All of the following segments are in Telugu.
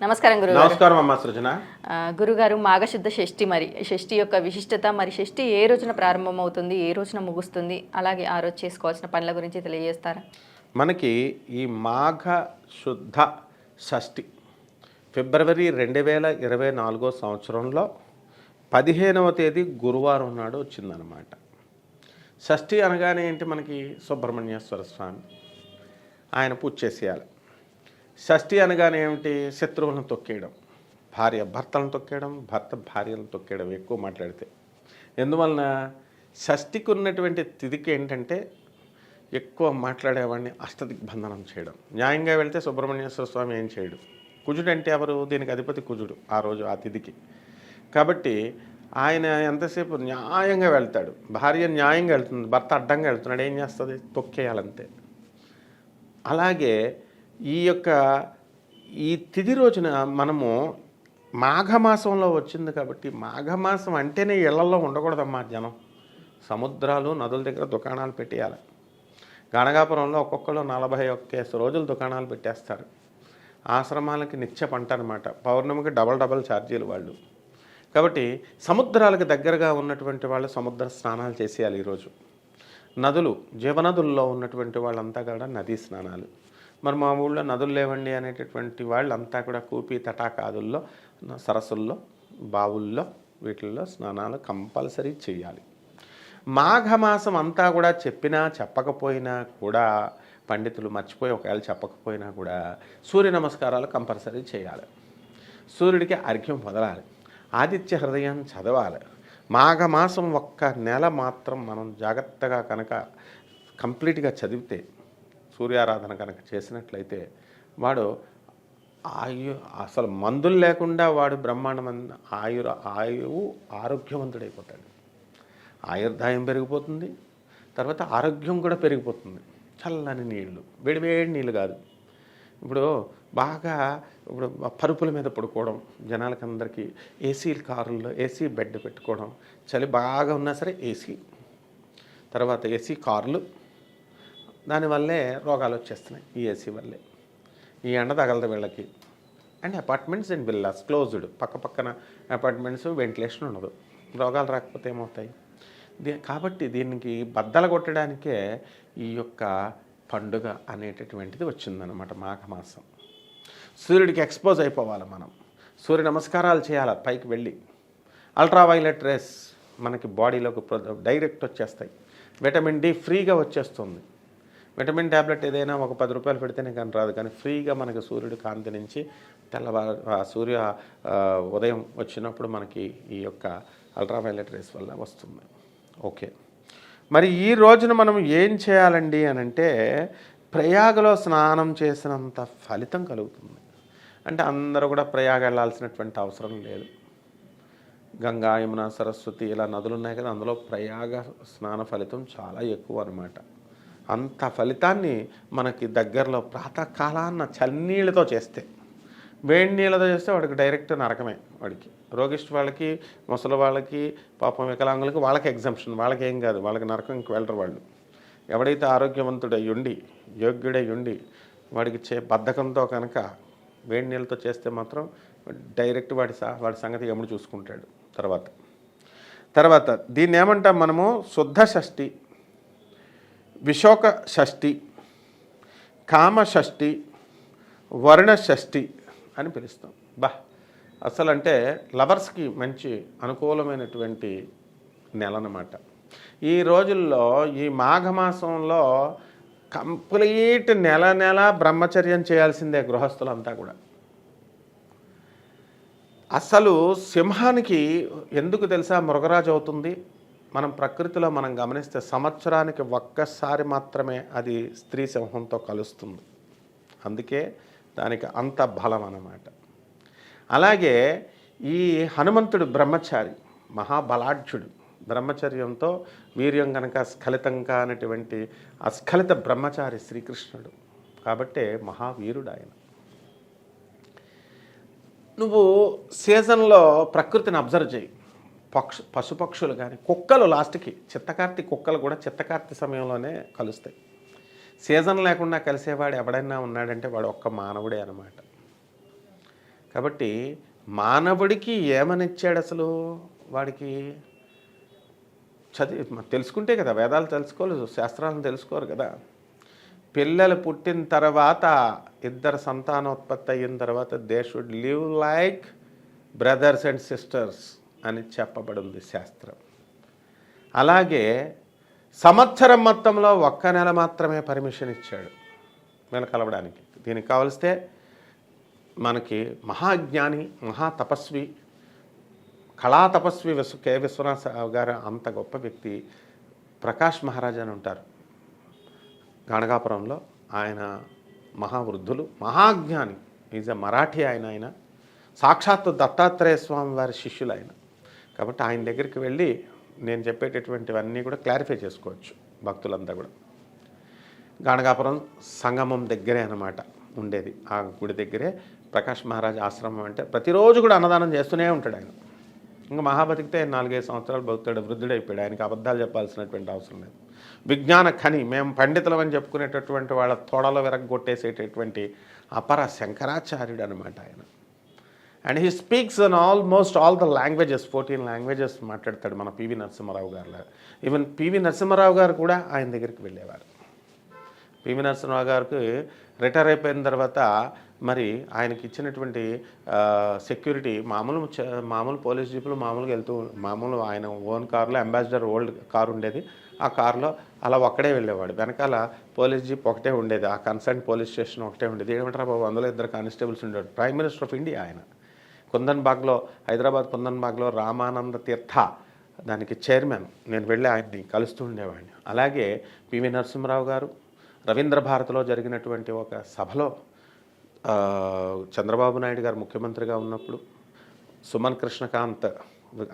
నమస్కారం గురుగారు. నమస్కారం అమ్మా సృజన. గురుగారు మాఘశుద్ధ షష్ఠి మరి షష్ఠి యొక్క విశిష్టత మరి షష్ఠి ఏ రోజున ప్రారంభమవుతుంది ఏ రోజున ముగుస్తుంది అలాగే ఆ రోజు చేసుకోవాల్సిన పనుల గురించి తెలియజేస్తారా? మనకి ఈ మాఘ శుద్ధ షష్ఠి ఫిబ్రవరి రెండు వేల ఇరవై నాలుగో సంవత్సరంలో పదిహేనవ తేదీ గురువారం నాడు వచ్చిందనమాట షష్ఠి అనగానే ఏంటి మనకి సుబ్రహ్మణ్యేశ్వర స్వామి ఆయన పూజ చేసేయాలి. షష్ఠి అనగానే ఏమిటి? శత్రువులను తొక్కేయడం. భార్య భర్తలను తొక్కేయడం భర్త భార్యలను తొక్కేయడం ఎక్కువ మాట్లాడితే. ఎందువలన షష్ఠికి ఉన్నటువంటి తిదికి ఏంటంటే ఎక్కువ మాట్లాడేవాడిని అష్టదిగ్బంధనం చేయడం. న్యాయంగా వెళ్తే సుబ్రహ్మణ్యేశ్వర స్వామి ఏం చేయడు. కుజుడు అంటే ఎవరు? దీనికి అధిపతి కుజుడు ఆ రోజు ఆ తిథికి. కాబట్టి ఆయన ఎంతసేపు న్యాయంగా వెళ్తాడు. భార్య న్యాయంగా వెళ్తుంది భర్త అడ్డంగా వెళ్తున్నాడు. ఏం చేస్తుంది? తొక్కేయాలంతే. అలాగే ఈ యొక్క ఈ తిథి రోజున మనము మాఘమాసంలో వచ్చింది కాబట్టి మాఘమాసం అంటేనే ఇళ్ళలో ఉండకూడదమ్మా జనం. సముద్రాలు నదుల దగ్గర దుకాణాలు పెట్టేయాలి. గణగాపురంలో ఒక్కొక్కరు నలభై ఒక్కేసి రోజులు దుకాణాలు పెట్టేస్తారు. ఆశ్రమాలకి నిత్య పంట అనమాట పౌర్ణమికి డబల్ డబల్ ఛార్జీలు వాళ్ళు. కాబట్టి సముద్రాలకు దగ్గరగా ఉన్నటువంటి వాళ్ళు సముద్ర స్నానాలు చేసేయాలి ఈరోజు. నదులు జీవనదుల్లో ఉన్నటువంటి వాళ్ళంతా కూడా నదీ స్నానాలు. మరి మా ఊళ్ళో నదులు లేవండి అనేటటువంటి వాళ్ళంతా కూడా కూపి తటాకాదుల్లో సరస్సుల్లో బావుల్లో వీటిల్లో స్నానాలు కంపల్సరీ చేయాలి. మాఘమాసం అంతా కూడా చెప్పినా చెప్పకపోయినా కూడా పండితులు మర్చిపోయి ఒకవేళ చెప్పకపోయినా కూడా సూర్య నమస్కారాలు కంపల్సరీ చేయాలి. సూర్యుడికి అర్ఘ్యం వదలాలి. ఆదిత్య హృదయం చదవాలి. మాఘమాసం ఒక్క నెల మాత్రం మనం జాగ్రత్తగా కనుక కంప్లీట్గా చదివితే సూర్యారాధన కనుక చేసినట్లయితే వాడు ఆయు అసలు మందులు లేకుండా వాడు బ్రహ్మాండమైన ఆయుర ఆయువు ఆరోగ్యవంతుడైపోతాడు. ఆయుర్దాయం పెరిగిపోతుంది తర్వాత ఆరోగ్యం కూడా పెరిగిపోతుంది. చల్లని నీళ్ళు వేడివేడి నీళ్ళు కాదు. ఇప్పుడు బాగా ఇప్పుడు పరుపుల మీద పడుకోవడం జనాలకి అందరికీ ఏసీ కారుల్లో ఏసీ బెడ్ పెట్టుకోవడం చలి బాగా ఉన్నా సరే ఏసీ. తర్వాత ఏసీ కార్లు దానివల్లే రోగాలు వచ్చేస్తున్నాయి ఈ ఏసీ వల్లే. ఈ ఎండ తగలదు వీళ్ళకి. And apartments and villas closed. పక్క పక్కన అపార్ట్మెంట్స్ వెంటిలేషన్ ఉండదు. రోగాలు రాకపోతే ఏమవుతాయి? దీ కాబట్టి దీనికి బద్దలు కొట్టడానికే ఈ యొక్క పండుగ అనేటటువంటిది వచ్చిందనమాట మాఘమాసం. సూర్యుడికి ఎక్స్పోజ్ అయిపోవాలి మనం. సూర్య నమస్కారాలు చేయాలి పైకి వెళ్ళి. అల్ట్రావైలెట్ రేస్ మనకి బాడీలోకి డైరెక్ట్ వచ్చేస్తాయి. విటమిన్ డి ఫ్రీగా వచ్చేస్తుంది. విటమిన్ ట్యాబ్లెట్ ఏదైనా ఒక పది రూపాయలు పెడితేనే కానీ రాదు. కానీ ఫ్రీగా మనకి సూర్యుడు కాంతి నుంచి తెల్లవారు ఆ సూర్య ఉదయం వచ్చినప్పుడు మనకి ఈ యొక్క అల్ట్రావైలెట్ రేస్ వల్ల వస్తుంది. ఓకే. మరి ఈ రోజున మనం ఏం చేయాలండి అని అంటే ప్రయాగలో స్నానం చేసినంత ఫలితం కలుగుతుంది. అంటే అందరూ కూడా ప్రయాగ వెళ్ళాల్సినటువంటి అవసరం లేదు. గంగా యమున సరస్వతి ఇలా నదులు ఉన్నాయి కదా అందులో ప్రయాగ స్నాన ఫలితం చాలా ఎక్కువ అనమాట అంత ఫలితాన్ని మనకి దగ్గరలో ప్రాతకాలాన్న చన్నీళ్ళతో చేస్తే వేడి నీళ్ళతో చేస్తే వాడికి డైరెక్ట్ నరకమే వాడికి. రోగిష్టి వాళ్ళకి ముసలి వాళ్ళకి పాపం వికలాంగులకి వాళ్ళకి ఎగ్జంప్షన్ వాళ్ళకి ఏం కాదు వాళ్ళకి నరకం ఇంక వెళ్ళరు వాళ్ళు. ఎవడైతే ఆరోగ్యవంతుడై ఉండి యోగ్యుడై ఉండి వాడికి చే బద్ధకంతో కనుక వేడి నీళ్ళతో చేస్తే మాత్రం డైరెక్ట్ వాడి సా వాడి సంగతి ఎముడు చూసుకుంటాడు తర్వాత. తర్వాత దీన్ని ఏమంటాం మనము? శుద్ధ షష్ఠి. విశోక షష్ఠి కామ వర్ణషష్ఠి అని పిలుస్తాం. బా అసలు అంటే లవర్స్కి మంచి అనుకూలమైనటువంటి నెల అన్నమాట ఈ రోజుల్లో ఈ మాఘమాసంలో కంప్లీట్ నెల నెల బ్రహ్మచర్యం చేయాల్సిందే గృహస్థులంతా కూడా. అసలు సింహానికి ఎందుకు తెలుసా మృగరాజు అవుతుంది? మనం ప్రకృతిలో మనం గమనిస్తే సంవత్సరానికి ఒక్కసారి మాత్రమే అది స్త్రీ సింహంతో కలుస్తుంది. అందుకే దానికి అంత బలం అన్నమాట. అలాగే ఈ హనుమంతుడు బ్రహ్మచారి మహాబలాఢ్యుడు. బ్రహ్మచర్యంతో వీర్యం కనుక స్ఖలితం కానటువంటి అస్ఖలిత బ్రహ్మచారి శ్రీకృష్ణుడు. కాబట్టే మహావీరుడు ఆయన నువ్వు సీజన్లో ప్రకృతిని అబ్జర్వ్ చేయి. పక్షు పశుపక్షులు కానీ కుక్కలు లాస్ట్కి చిత్తకార్తి కుక్కలు కూడా చిత్తకార్తి సమయంలోనే కలుస్తాయి. సీజన్ లేకుండా కలిసేవాడు ఎవడైనా ఉన్నాడంటే వాడు ఒక్క మానవుడే అనమాట కాబట్టి మానవుడికి ఏమనిచ్చాడు అసలు? వాడికి చదివి తెలుసుకుంటే కదా వేదాలు తెలుసుకోలేదు శాస్త్రాలను తెలుసుకోరు కదా. పిల్లలు పుట్టిన తర్వాత ఇద్దరు సంతానోత్పత్తి అయిన తర్వాత they should live like brothers and sisters అని చెప్పబడింది శాస్త్రం. అలాగే సంవత్సరం మొత్తంలో ఒక్క నెల మాత్రమే పర్మిషన్ ఇచ్చాడు వీళ్ళ కలవడానికి దీనికి కావలిస్తే మనకి మహాజ్ఞాని మహాతపస్వి కళాతపస్వి విశ్వ కె. విశ్వనాథ గారు అంత గొప్ప వ్యక్తి ప్రకాష్ మహారాజ్ అని ఉంటారు. గణగాపురంలో ఆయన మహావృద్ధులు మహాజ్ఞాని. ఈజ్ ఎ మరాఠీ ఆయన ఆయన. సాక్షాత్తు దత్తాత్రేయ స్వామి వారి శిష్యులు ఆయన కాబట్టి ఆయన దగ్గరికి వెళ్ళి నేను చెప్పేటటువంటివన్నీ కూడా క్లారిఫై చేసుకోవచ్చు భక్తులంతా కూడా. గాణగాపురం సంగమం దగ్గరే అనమాట ఉండేది. ఆ గుడి దగ్గరే ప్రకాష్ మహారాజ్ ఆశ్రమం అంటే ప్రతిరోజు కూడా అన్నదానం చేస్తూనే ఉంటాడు ఆయన. ఇంకా మహాబతికితే నాలుగైదు సంవత్సరాలు బతుకుతాడు వృద్ధుడైపోయాడు. ఆయనకి అబద్ధాలు చెప్పాల్సినటువంటి అవసరం లేదు. విజ్ఞాన ఖని మేము పండితులం అని చెప్పుకునేటటువంటి వాళ్ళ తోడలో విరగొట్టేసేటటువంటి అపర శంకరాచార్యుడు అనమాట ఆయన. And he speaks an almost all the languages fourteen languages మాట్లాడతాడు మన పివి నరసింహారావు గారు ఈవెన్ పివి నరసింహారావు గారు కూడా ఆయన దగ్గరికి వెళ్ళేవారు. పివి నరసింహరావు గారికి రిటైర్ అయిపోయిన తర్వాత మరి ఆయనకి ఇచ్చినటువంటి సెక్యూరిటీ మామూలు మామూలు పోలీస్ జీపులు మామూలుగా వెళ్తూ మామూలు ఆయన ఓన్ కారులో అంబాసిడర్ ఓల్డ్ కారు ఉండేది. ఆ కారులో అలా ఒక్కడే వెళ్ళేవాడు. వెనకాల పోలీస్ జీప్ ఒకటే ఉండేది. ఆ కన్సర్న్ పోలీస్ స్టేషన్ ఒకటే ఉండేది. ఏమంటారా బాబు? అందులో ఇద్దరు కానిస్టేబుల్స్ ఉండేవాడు ప్రైమ్ మినిస్టర్ ఆఫ్ ఇండియా ఆయన. కుందన్ బాగ్లో హైదరాబాద్ కుందన్ బాగ్లో రామానంద తీర్థ దానికి చైర్మన్. నేను వెళ్ళి ఆయన్ని కలుస్తూ ఉండేవాడిని. అలాగే పివి నరసింహరావు గారు రవీంద్ర భారతిలో జరిగినటువంటి ఒక సభలో చంద్రబాబు నాయుడు గారు ముఖ్యమంత్రిగా ఉన్నప్పుడు సుమన్ కృష్ణకాంత్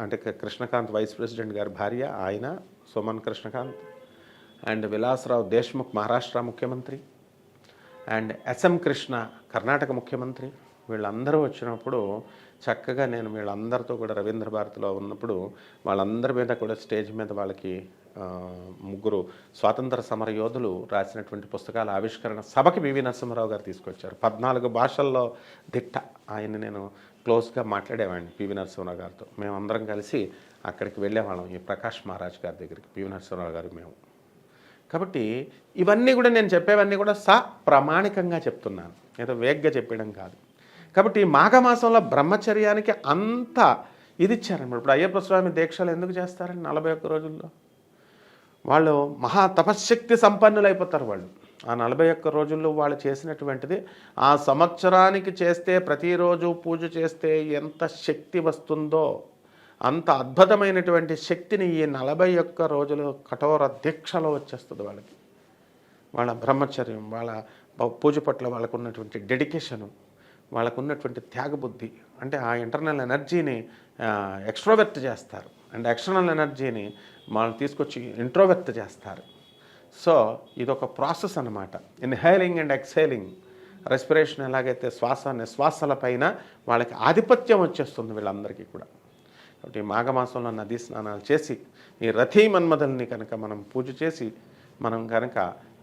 అంటే కృష్ణకాంత్ వైస్ ప్రెసిడెంట్ గారి భార్య ఆయన సుమన్ కృష్ణకాంత్ అండ్ విలాసరావు దేశ్ముఖ్ మహారాష్ట్ర ముఖ్యమంత్రి అండ్ ఎస్ఎం కృష్ణ కర్ణాటక ముఖ్యమంత్రి. వీళ్ళందరూ వచ్చినప్పుడు చక్కగా నేను వీళ్ళందరితో కూడా రవీంద్ర భారతిలో ఉన్నప్పుడు వాళ్ళందరి మీద కూడా స్టేజ్ మీద వాళ్ళకి ముగ్గురు స్వాతంత్ర సమర యోధులు రాసినటువంటి పుస్తకాల ఆవిష్కరణ సభకి వివి నరసింహారావు గారు తీసుకొచ్చారు. పద్నాలుగు భాషల్లో దిట్ట ఆయన నేను క్లోజ్గా మాట్లాడేవాడిని పివి నరసింహరావు గారితో. మేమందరం కలిసి అక్కడికి వెళ్ళేవాళ్ళం ఈ ప్రకాష్ మహారాజ్ గారి దగ్గరికి పివి నరసింహరావు గారు మేము. కాబట్టి ఇవన్నీ కూడా నేను చెప్పేవన్నీ కూడా స ప్రామాణికంగా చెప్తున్నాను. ఏదో వేగ్గా చెప్పడం కాదు. కాబట్టి ఈ మాఘమాసంలో బ్రహ్మచర్యానికి అంత ఇది ఇచ్చారన్నమాట ఇప్పుడు అయ్యప్ప స్వామి దీక్షలు ఎందుకు చేస్తారండి నలభై ఒక్క రోజుల్లో? వాళ్ళు మహా తపశ్శక్తి సంపన్నులు అయిపోతారు వాళ్ళు. ఆ నలభై ఒక్క రోజుల్లో వాళ్ళు చేసినటువంటిది ఆ సంవత్సరానికి చేస్తే ప్రతిరోజు పూజ చేస్తే ఎంత శక్తి వస్తుందో అంత అద్భుతమైనటువంటి శక్తిని ఈ నలభై ఒక్క రోజులు కఠోర దీక్షలో వచ్చేస్తుంది వాళ్ళకి. వాళ్ళ బ్రహ్మచర్యం వాళ్ళ పూజ పట్ల వాళ్ళకు ఉన్నటువంటి డెడికేషను వాళ్ళకు ఉన్నటువంటి త్యాగబుద్ధి. అంటే ఆ ఇంటర్నల్ ఎనర్జీని ఎక్స్ట్రోవెక్ట్ చేస్తారు. అండ్ ఎక్స్టర్నల్ ఎనర్జీని వాళ్ళు తీసుకొచ్చి ఇంట్రోవెక్ట్ చేస్తారు. సో ఇదొక ప్రాసెస్ అనమాట ఇన్హేలింగ్ అండ్ ఎక్స్హేలింగ్ రెస్పిరేషన్ ఎలాగైతే శ్వాస నిశ్వాసాల పైన వాళ్ళకి ఆధిపత్యం వచ్చేస్తుంది వీళ్ళందరికీ కూడా. కాబట్టి ఈ మాఘమాసంలో నదీ స్నానాలు చేసి ఈ రథీ మన్మధుల్ని కనుక మనం పూజ చేసి మనం కనుక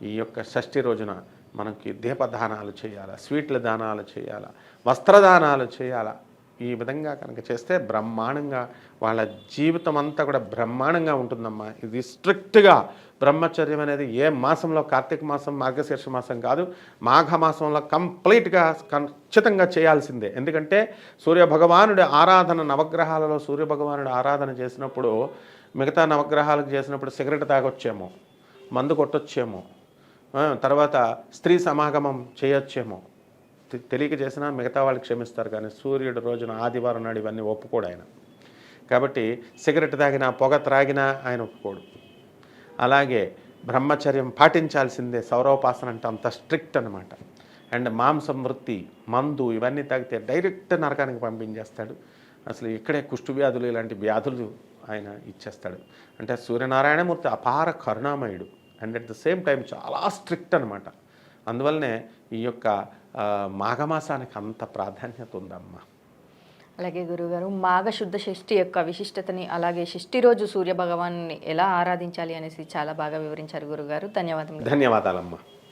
ఈ యొక్క షష్ఠి రోజున మనకి దీపదానాలు చేయాలా స్వీట్ల దానాలు చేయాలా వస్త్రదానాలు చేయాలా? ఈ విధంగా కనుక చేస్తే బ్రహ్మాండంగా వాళ్ళ జీవితం అంతా కూడా బ్రహ్మాండంగా ఉంటుందమ్మా. ఇది స్ట్రిక్ట్గా బ్రహ్మచర్యం అనేది ఏ మాసంలో కార్తీక మాసం మార్గశీర్ష మాసం కాదు మాఘ మాసంలో కంప్లీట్గా ఖచ్చితంగా చేయాల్సిందే. ఎందుకంటే సూర్యభగవానుడి ఆరాధన నవగ్రహాలలో సూర్యభగవానుడి ఆరాధన చేసినప్పుడు మిగతా నవగ్రహాలకు చేసినప్పుడు సిగరెట్ తాగొచ్చేమో మందు కొట్టొచ్చేమో తర్వాత స్త్రీ సమాగమం చేయొచ్చేమో. తెలియక చేసినా మిగతా వాళ్ళు క్షమిస్తారు కానీ సూర్యుడు రోజున ఆదివారం నాడు ఇవన్నీ ఒప్పుకోడు ఆయన. కాబట్టి సిగరెట్ తాగినా పొగ త్రాగినా ఆయన ఒప్పుకోడు. అలాగే బ్రహ్మచర్యం పాటించాల్సిందే సౌరవపాసన అంటే అంత స్ట్రిక్ట్ అనమాట అండ్ మాంసం వృత్తి మందు ఇవన్నీ తాగితే డైరెక్ట్ నరకానికి పంపించేస్తాడు. అసలు ఇక్కడే కుష్టు వ్యాధులు ఇలాంటి వ్యాధులు ఆయన ఇచ్చేస్తాడు. అంటే సూర్యనారాయణమూర్తి అపార కరుణామయుడు. And at the same time చాలా స్ట్రిక్ట్ అనమాట అందువల్లనే ఈ యొక్క మాఘమాసానికి అంత ప్రాధాన్యత ఉందమ్మా. అలాగే గురుగారు మాఘ శుద్ధ షష్ఠి యొక్క విశిష్టతని అలాగే షష్ఠి రోజు సూర్య భగవాన్ని ఎలా ఆరాధించాలి అనేసి చాలా బాగా వివరించారు గురుగారు. ధన్యవాదములు. ధన్యవాదాలమ్మా.